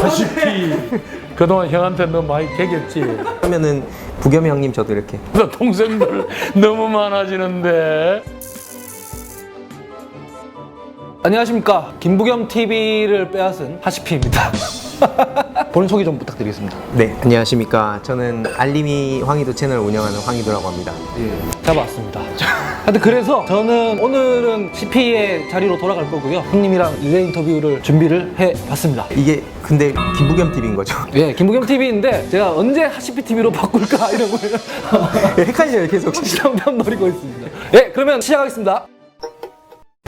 하시피 그동안 형한테 너무 많이 개겼지. 그러면은 부겸이 형님 저도 이렇게 나 동생들 너무 많아지는데. 안녕하십니까 김부겸 TV를 빼앗은 하시피입니다. 본인 소개 좀 부탁드리겠습니다. 네 안녕하십니까 저는 알림이 황희도 채널 운영하는 황희도라고 합니다 잡아왔습니다. 하여튼 그래서 저는 오늘은 CP의 자리로 돌아갈 거고요. 형님이랑 릴레이 인터뷰를 준비를 해봤습니다. 이게 근데 김부겸 TV인 거죠 예, 김부겸 TV인데 제가 언제 하시피 TV로 바꿀까 이런 걸 헷갈려요 계속 시험담 노리고 있습니다. 예, 그러면 시작하겠습니다.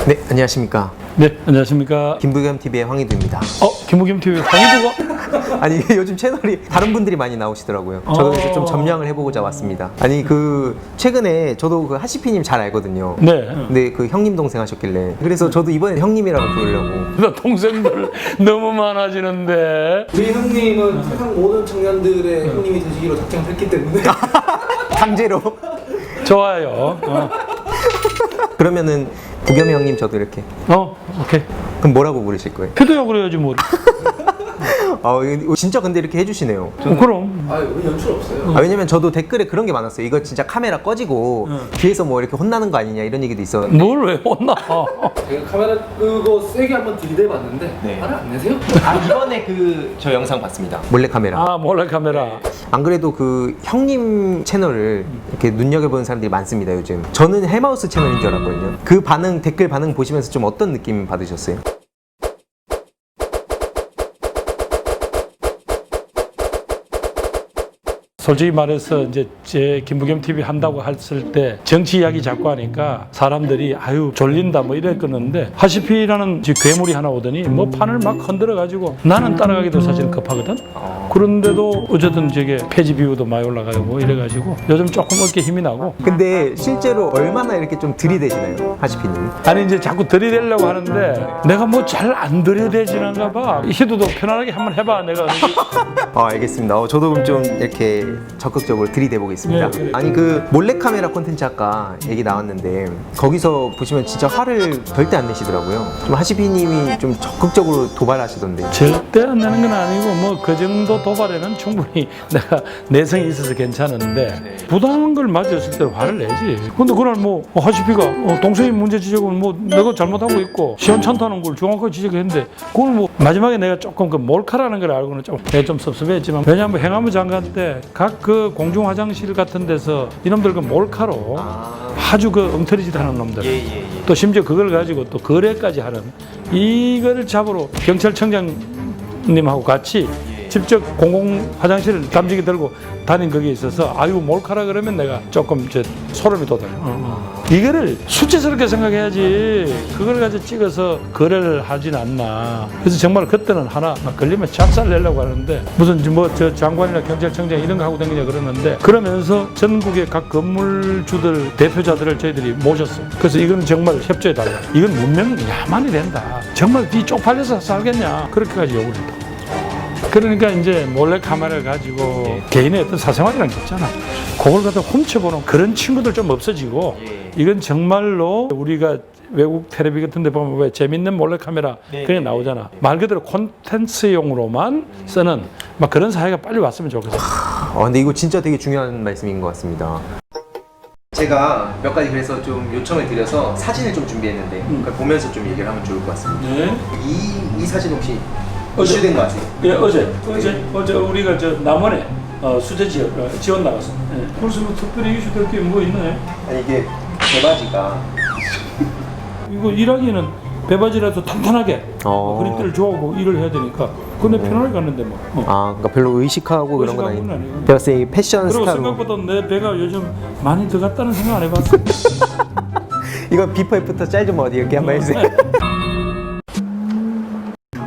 네 안녕하십니까 네, 안녕하십니까. 김부겸 TV의 황희도입니다 어, 김우겸 TV 황희도가 아니 요즘 채널이 다른 분들이 많이 나오시더라고요. 저도 그래서 좀 점령을 해보고자 왔습니다. 아니 그 최근에 저도 그 하시피님 잘 알거든요. 네. 근데 그 형님 동생 하셨길래 그래서 저도 이번에 형님이라고 부르려고 나 동생들 너무 많아지는데. 우리 형님은 세상 모든 청년들의 형님이 되시기로 작정했기 때문에 강제로 좋아요. 어, 그러면은 부겸이 형님 저도 이렇게 어 오케이. 그럼 뭐라고 부르실 거예요? 해도야 그래야지 뭐. 아 진짜 근데 이렇게 해주시네요. 어, 그럼. 아, 왜 연출 없어요? 아, 왜냐면 저도 댓글에 그런 게 많았어요. 이거 진짜 카메라 꺼지고 뒤에서 뭐 이렇게 혼나는 거 아니냐 이런 얘기도 있었는데 뭘 왜 혼나? 제가 카메라 끄고 세게 한번 들이대봤는데 네. 화를 안 내세요? 아 이번에 그 저 영상 봤습니다. 몰래 카메라. 아 몰래 카메라. 안 그래도 그 형님 채널을 이렇게 눈여겨보는 사람들이 많습니다 요즘 저는 헬마우스 채널인 줄 알았거든요 그 반응 댓글 반응 보시면서 좀 어떤 느낌 받으셨어요? 솔직히 말해서 이제 제 김부겸 TV 한다고 했을 때 정치 이야기 자꾸 하니까 사람들이 아유 졸린다 뭐 이랬었는데 하시피라는 지 괴물이 하나 오더니 뭐 판을 막 흔들어 가지고 나는 따라가기도 사실 급하거든. 그런데도 어쨌든 저게 폐지 비율도 많이 올라가고 뭐 이래가지고 요즘 조금 어깨 힘이 나고 근데 실제로 얼마나 이렇게 좀 들이대시나요 하시피님? 아니 이제 자꾸 들이대려고 하는데 내가 뭐 잘 안 들이대지는가 봐. 희두도 편안하게 한번 해봐 내가. 아 알겠습니다 어, 저도 그럼 좀 이렇게 적극적으로 들이대보겠습니다 네, 네. 아니 그 몰래카메라 콘텐츠 아까 얘기 나왔는데 거기서 보시면 진짜 화를 절대 안 내시더라고요 좀 하시피님이 좀 적극적으로 도발하시던데 절대 안 내는 건 아니고 뭐 그 정도 도발에는 충분히 내가 내성이 있어서 괜찮은데 부당한 걸 맞았을 때 화를 내지. 근데 그날 뭐 어, 하시피가 어, 동생이 문제 지적은 뭐 내가 잘못하고 있고 시원찮다는 걸 정확하게 지적했는데 그걸 뭐 마지막에 내가 조금 그 몰카라는 걸 알고는 좀 내가 좀 섭섭했지만 왜냐하면 행안부 장관 때 각그 공중 화장실 같은 데서 이놈들 그 몰카로 아주 그 엉터리 짓 하는 놈들. 또 심지어 그걸 가지고 또 거래까지 하는 이거를 잡으러 경찰청장님하고 같이 직접 공공 화장실을 담지기 들고 다닌 거기에 있어서 아유 몰카라 그러면 내가 조금 저 소름이 돋아요. 어, 어. 이거를 수치스럽게 생각해야지 그걸 가지고 찍어서 거래를 하진 않나. 그래서 정말 그때는 하나 막 걸리면 작살 내려고 하는데 무슨 뭐 저 장관이나 경찰청장 이런 거 하고 다니냐 그러는데 그러면서 전국의 각 건물주들 대표자들을 저희들이 모셨어요. 그래서 이건 정말 협조해 달라. 이건 문명 야만이 된다. 정말 네 쪽팔려서 살겠냐 그렇게까지 요구를 했다. 그러니까 이제 몰래 카메라를 가지고 개인의 어떤 사생활이라는 게 있잖아. 그걸 갖다 훔쳐보는 그런 친구들 좀 없어지고 이건 정말로 우리가 외국 텔레비 같은 데 보면 왜 재밌는 몰래 카메라 그게 나오잖아. 말 그대로 콘텐츠용으로만 쓰는 막 그런 사회가 빨리 왔으면 좋겠어. 어, 근데 이거 진짜 되게 중요한 말씀인 것 같습니다. 제가 몇 가지 그래서 좀 요청을 드려서 사진을 좀 준비했는데 그걸 보면서 좀 얘기를 하면 좋을 것 같습니다. 네. 이, 이 사진 혹시 어제- 이슈된 거 아세요? 예, 어제 어제 어제 우리가 저 남원에 어, 수제 지역 어, 지원 나갔어. 예. 그래서 뭐 특별히 이슈될 게 뭐 있나요? 아니 이게 대바지가 이거 일하기는 배바지라도 탄탄하게 어. 그립들을 좋아하고 일을 해야 되니까 근데 편하게 갔는데 뭐. 어. 아 그러니까 별로 의식하고 그런 건 의식하고는. 제가 봤을 때이 패션 그리고 스타로 생각보다 내 배가 요즘 많이 더 갔다는 생각 안 해봤어. 이거 비포 애프터 짤 좀 어디 이렇게 한번 해주세요.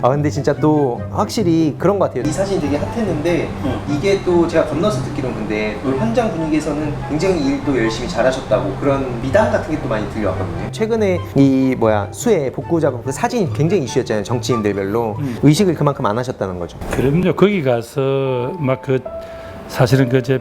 아 근데 진짜 또 확실히 그런 것 같아요. 이 사진이 되게 핫했는데 응. 이게 또 제가 건너서 듣기로는 근데 또 현장 분위기에서는 굉장히 일도 열심히 잘하셨다고 그런 미담 같은 게 또 많이 들려왔거든요. 최근에 이 뭐야 수해 복구 작업 그 사진이 굉장히 이슈였잖아요. 정치인들별로 의식을 그만큼 안 하셨다는 거죠. 그럼요. 거기 가서 막 그 사실은 그제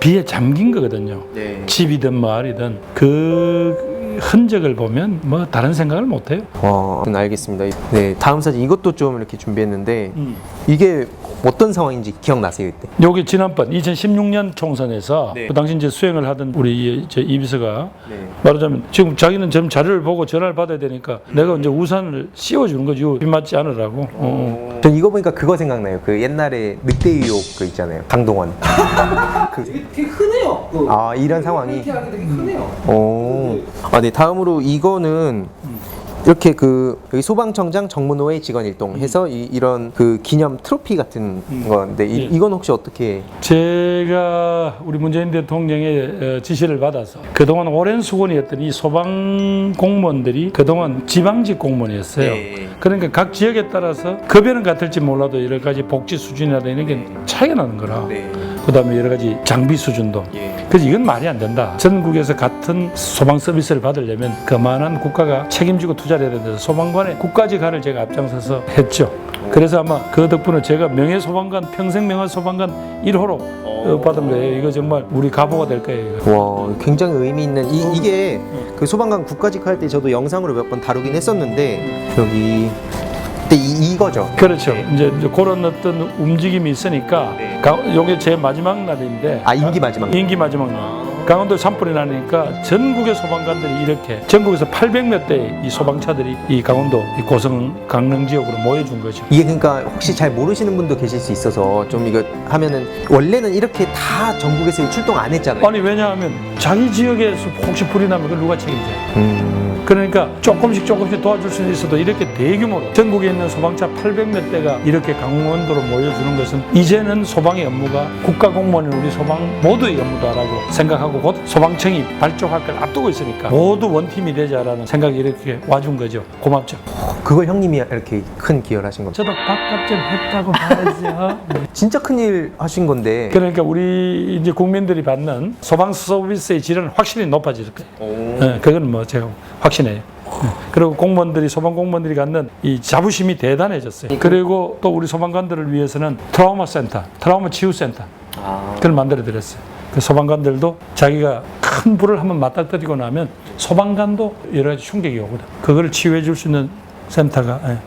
비에 잠긴 거거든요. 네. 집이든 마을이든 그 흔적을 보면 뭐 다른 생각을 못 해요. 와, 알겠습니다. 네, 다음 사진 이것도 좀 이렇게 준비했는데 음. 이게 어떤 상황인지 기억나세요 이때? 요게 지난번 2016년 총선에서 네. 그 당시 이제 수행을 하던 우리 이- 저 이비서가 네. 말하자면 지금 자기는 지금 자료를 보고 전화를 받아야 되니까 내가 이제 우산을 씌워주는 거지 비 맞지 않으라고. 어. 전 이거 보니까 그거 생각나요. 그 옛날에 늑대 유혹 그 있잖아요. 강동원. 되게 흔해요. 그 아 이런 상황이. 하기 되게 흔해요. 오. 아, 네. 다음으로 이거는 이렇게 그 여기 소방청장 정문호의 직원 일동 해서 이, 이런 그 기념 트로피 같은 건데 이, 예. 이건 혹시 어떻게? 제가 우리 문재인 대통령의 어, 지시를 받아서 그동안 오랜 수건이었던 이 소방 공무원들이 그동안 지방직 공무원이었어요. 네. 그러니까 각 지역에 따라서 급여는 같을지 몰라도 여러 가지 복지 수준이라든가 이런 게 차이가 나는 거라. 네. 그다음에 여러 가지 장비 수준도. 예. 그래서 이건 말이 안 된다. 전국에서 같은 소방 서비스를 받으려면 그만한 국가가 책임지고 투자를 해야 된다. 소방관의 국가직화를 제가 앞장서서 했죠. 그래서 아마 그 덕분에 제가 명예 소방관, 평생 명예 소방관 1호로 어, 받은 거예요. 이거 정말 우리 가보가 될 거예요. 이거. 와 굉장히 의미 있는 이, 이게 그 소방관 국가직 할 때 저도 영상으로 몇 번 다루긴 했었는데 여기 근데 이, 이거죠. 그렇죠. 이제, 이제 그런 어떤 움직임이 있으니까 가, 요게 제 마지막 날인데 아 임기 마지막. 임기 마지막 날. 강원도 산불이 나니까 전국의 소방관들이 이렇게 전국에서 800몇 대의 이 소방차들이 이 강원도 이 고성 강릉 지역으로 모여준 거죠. 이게 그러니까 혹시 잘 모르시는 분도 계실 수 있어서 좀 이거 하면은 원래는 이렇게 다 전국에서 출동 안 했잖아요. 아니 왜냐하면 자기 지역에서 혹시 불이 나면 그걸 누가 책임져요? 음. 그러니까 조금씩 조금씩 도와줄 수는 있어도 이렇게 대규모로 전국에 있는 소방차 800몇 대가 이렇게 강원도로 모여주는 것은 이제는 소방의 업무가 국가 공무원인 우리 소방 모두의 업무다라고 생각하고 곧 소방청이 발족할 걸 앞두고 있으니까 모두 원팀이 되자라는 생각이 이렇게 와준 거죠. 고맙죠. 그걸 형님이 이렇게 큰 기여를 하신 겁니다. 저도 밥값 좀 했다고 봐야죠. 진짜 큰일 하신 건데. 그러니까 우리 이제 국민들이 받는 소방 서비스의 질은 확실히 높아질 거예요. 네, 그건 뭐 제가 확 신해요. 네. 그리고 공무원들이 소방 공무원들이 갖는 이 자부심이 대단해졌어요. 그리고 또 우리 소방관들을 위해서는 트라우마 센터, 트라우마 치유 센터 아. 그걸 만들어 드렸어요. 그 소방관들도 자기가 큰 불을 한번 맞닥뜨리고 나면 소방관도 여러 가지 충격이 오거든. 그거를 치유해 줄 수 있는 센터가 예.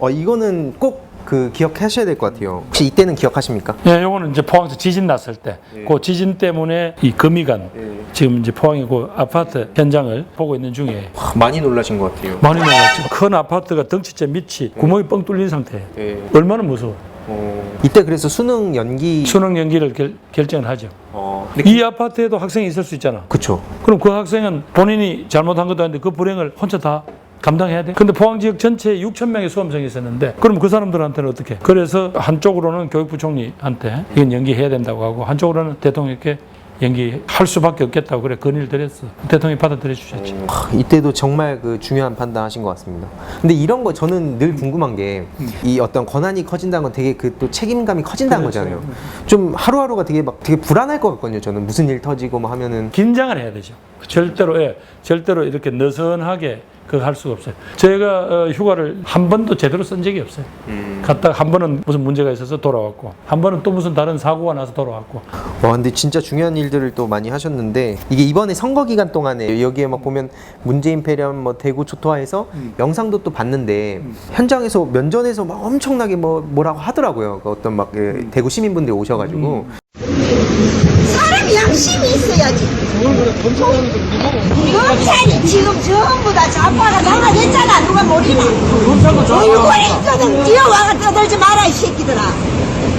어 이거는 꼭 그 기억하셔야 될 것 같아요. 혹시 이때는 기억하십니까? 예, 요거는 이제 포항에서 지진 났을 때, 그 지진 때문에 이 금이간 지금 이제 포항의 그 아파트 현장을 보고 있는 중이에요. 와, 많이 놀라신 것 같아요. 많이 놀랐죠. 큰 아파트가 덩치째 밑이 구멍이 뻥 뚫린 상태예요. 예. 얼마나 무서워. 어. 이때 그래서 수능 연기. 수능 연기를 결, 결정을 하죠. 어. 이 아파트에도 학생이 있을 수 있잖아. 그쵸. 그럼 그 학생은 본인이 잘못한 것도 아닌데 그 불행을 혼자 다 감당해야 돼. 근데 포항 지역 전체에 6천 명의 수험생이 있었는데 그럼 그 사람들한테는 어떻게? 그래서 한쪽으로는 교육부 총리한테 이건 연기해야 된다고 하고 한쪽으로는 대통령께 연기할 수밖에 없겠다고 그래 건의를 드렸어. 대통령이 받아들여 주셨지. 하, 이때도 정말 그 중요한 판단하신 것 같습니다. 근데 이런 거 저는 늘 궁금한 게 이 어떤 권한이 커진다는 건 되게 그 또 책임감이 커진다는 그렇죠. 거잖아요. 좀 하루하루가 되게 막 되게 불안할 것 같거든요. 저는 무슨 일 터지고 뭐 하면은 긴장을 해야 되죠. 절대로 예, 절대로 이렇게 느슨하게 그거 할 수가 없어요. 제가 어, 휴가를 한 번도 제대로 쓴 적이 없어요. 갔다가 한 번은 무슨 문제가 있어서 돌아왔고 한 번은 또 무슨 다른 사고가 나서 돌아왔고. 와 근데 진짜 중요한 일들을 또 많이 하셨는데 이게 이번에 선거 기간 동안에 여기에 막 보면 문재인 패렴 뭐 대구 초토화해서 영상도 또 봤는데 현장에서 면전에서 막 엄청나게 뭐 뭐라고 하더라고요. 그 어떤 막 예, 대구 시민분들이 오셔가지고 사람이 양심이 있어야지. 검찰이 지금 전부 다 좌파가 나가냈잖아. 누가 모르나. 얼굴에 있거든. 뛰어와가 떠들지 마라, 이 새끼들아.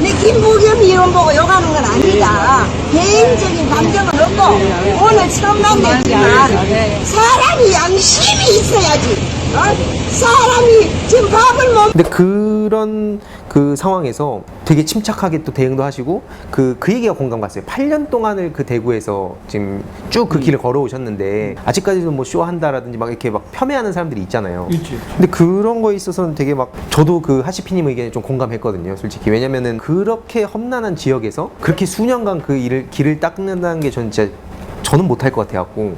내 김부겸이 이런 보고 욕하는 건 아니다. 개인적인 감정은 없고, 오늘 처음 만났지만, 사람이 양심이 있어야지. 어? 사람이 지금 밥을 먹 근데 그런 그 상황에서 되게 침착하게 또 대응도 하시고 그, 그 얘기가 공감 갔어요. 8년 동안을 그 대구에서 지금 쭉 그 길을 걸어오셨는데 아직까지도 뭐 쇼한다라든지 막 이렇게 막 폄훼하는 사람들이 있잖아요. 있지. 근데 그런 거에 있어서는 되게 막 저도 그 하시피님 의견에 좀 공감했거든요. 솔직히 왜냐면은 그렇게 험난한 지역에서 그렇게 수년간 그 일을 길을 닦는다는 게 저는 진짜 저는 못할 것 같아갖고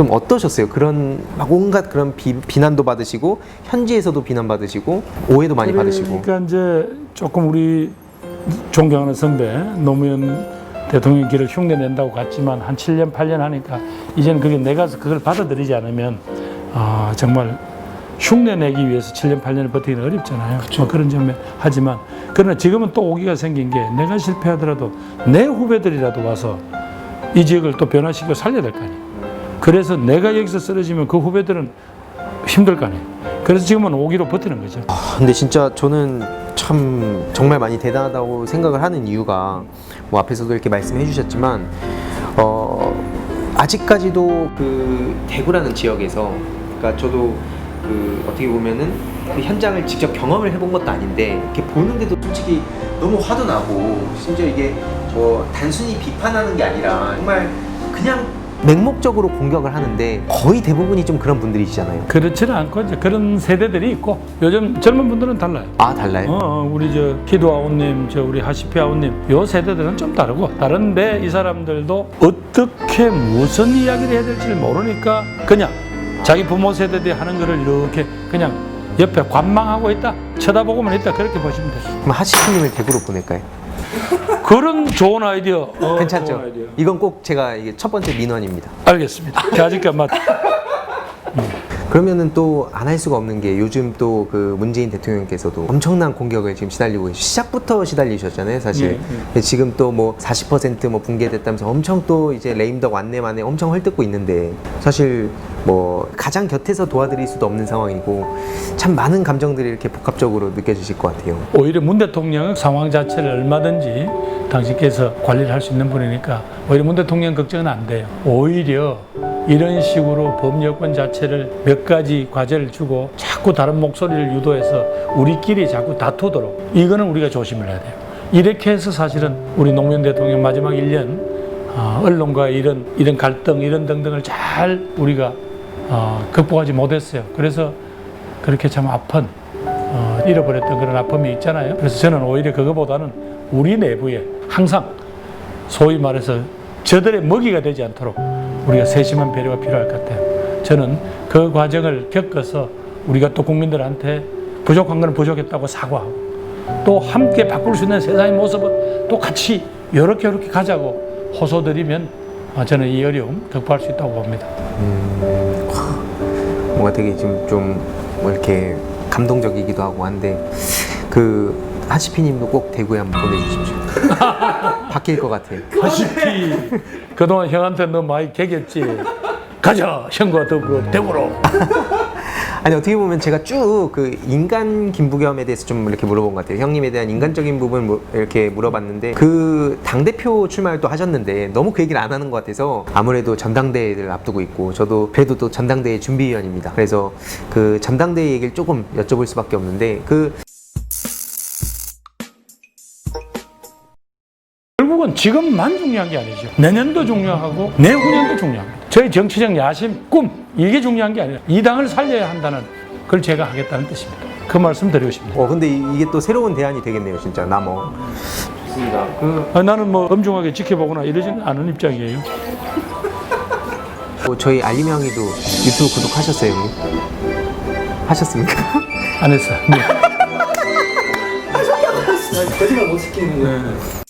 좀 어떠셨어요? 그런 막 온갖 그런 비, 비난도 받으시고 현지에서도 비난 받으시고 오해도 많이 받으시고 그러니까 이제 조금 우리 존경하는 선배 노무현 대통령 길을 흉내 낸다고 갔지만 한 7년 8년 하니까 이제는 그게 내가 그걸 받아들이지 않으면 아 정말 흉내 내기 위해서 7년 8년을 버티기는 어렵잖아요. 뭐 그런 점에 하지만 그러나 지금은 또 오기가 생긴 게 내가 실패하더라도 내 후배들이라도 와서 이 지역을 또 변화시켜 살려야 될 거 아니에요. 그래서 내가 여기서 쓰러지면 그 후배들은 힘들 거 아니에요. 그래서 지금은 오기로 버티는 거죠. 아, 근데 진짜 저는 참 정말 많이 대단하다고 생각을 하는 이유가 뭐 앞에서도 이렇게 말씀해 주셨지만 어 아직까지도 그 대구라는 지역에서 그러니까 저도 그 어떻게 보면은 그 현장을 직접 경험을 해본 것도 아닌데 이렇게 보는데도 솔직히 너무 화도 나고 심지어 이게 뭐 단순히 비판하는 게 아니라 정말 그냥 맹목적으로 공격을 하는데 거의 대부분이 좀 그런 분들이시잖아요. 그렇지는 않고 이제 그런 세대들이 있고 요즘 젊은 분들은 달라요. 아 달라요? 어, 어, 우리 저 기도 아웃님, 저 우리 하시피 아웃님, 요 세대들은 좀 다르고 다른데 이 사람들도 어떻게 무슨 이야기를 해야 될지 모르니까 그냥 자기 부모 세대들이 하는 거를 이렇게 그냥 옆에 관망하고 있다, 쳐다보고만 있다 그렇게 보시면 돼요. 그럼 하시피님을 대구로 보낼까요? 그런 좋은 아이디어. 어, 괜찮죠? 좋은 아이디어. 이건 꼭 제가 이게 첫 번째 민원입니다. 알겠습니다. 아직까지 맞. 그러면은 또 안 할 수가 없는 게 요즘 또 그 문재인 대통령께서도 엄청난 공격을 지금 시달리고 계시 시작부터 시달리셨잖아요, 사실. 예, 근데 지금 또 뭐 40%뭐 붕괴됐다면서 엄청 또 이제 레임덕 안내만에 엄청 헐뜯고 있는데 사실 뭐 가장 곁에서 도와드릴 수도 없는 상황이고 참 많은 감정들이 이렇게 복합적으로 느껴지실 것 같아요. 오히려 문 대통령은 상황 자체를 얼마든지 당신께서 관리를 할 수 있는 분이니까 오히려 문 대통령 걱정은 안 돼요. 오히려 이런 식으로 법 여건 자체를 몇 가지 과제를 주고 자꾸 다른 목소리를 유도해서 우리끼리 자꾸 다투도록 이거는 우리가 조심을 해야 돼요. 이렇게 해서 사실은 우리 노무현 대통령 마지막 1년 어, 언론과 이런 이런 갈등 이런 등등을 잘 우리가 어, 극복하지 못했어요. 그래서 그렇게 참 아픈 어, 잃어버렸던 그런 아픔이 있잖아요. 그래서 저는 오히려 그거보다는 우리 내부에 항상 소위 말해서 저들의 먹이가 되지 않도록 우리가 세심한 배려가 필요할 것 같아요. 저는 그 과정을 겪어서 우리가 또 국민들한테 부족한 건 부족했다고 사과하고 또 함께 바꿀 수 있는 세상의 모습을 또 같이 이렇게 이렇게 가자고 호소드리면 어, 저는 이 어려움 극복할 수 있다고 봅니다. 뭔가 되게 지금 좀뭐 이렇게 감동적이기도 하고 한데 그 하시피님도 꼭 대구에 한번 보내주십시오. 바뀔 것 같아요. 하시피 그동안 형한테 너 많이 개겼지 가자 형과 더불어 대구로 아니 어떻게 보면 제가 쭉 그 인간 김부겸에 대해서 좀 이렇게 물어본 것 같아요. 형님에 대한 인간적인 부분 뭐 이렇게 물어봤는데 그 당 대표 출마를 또 하셨는데 너무 그 얘기를 안 하는 것 같아서 아무래도 전당대회를 앞두고 있고 저도 그래도 또 전당대회 준비위원입니다. 그래서 그 전당대회 얘기를 조금 여쭤볼 수밖에 없는데 그 결국은 지금만 중요한 게 아니죠 내년도 중요하고 내후년도 중요합니다 저희 정치적 야심 꿈 이게 중요한 게 아니라 이 당을 살려야 한다는 걸 제가 하겠다는 뜻입니다 그 말씀 드리고 싶습니다 어 근데 이- 이게 또 새로운 대안이 되겠네요, 진짜 남어. 좋습니다. 그 아, 나는 뭐 엄중하게 지켜보거나 이러지는 않은 입장이에요 뭐 저희 알림형이도 유튜브 구독하셨어요, 형님? 하셨습니까? 안 했어요 네. 거짓말 못 시키는 거.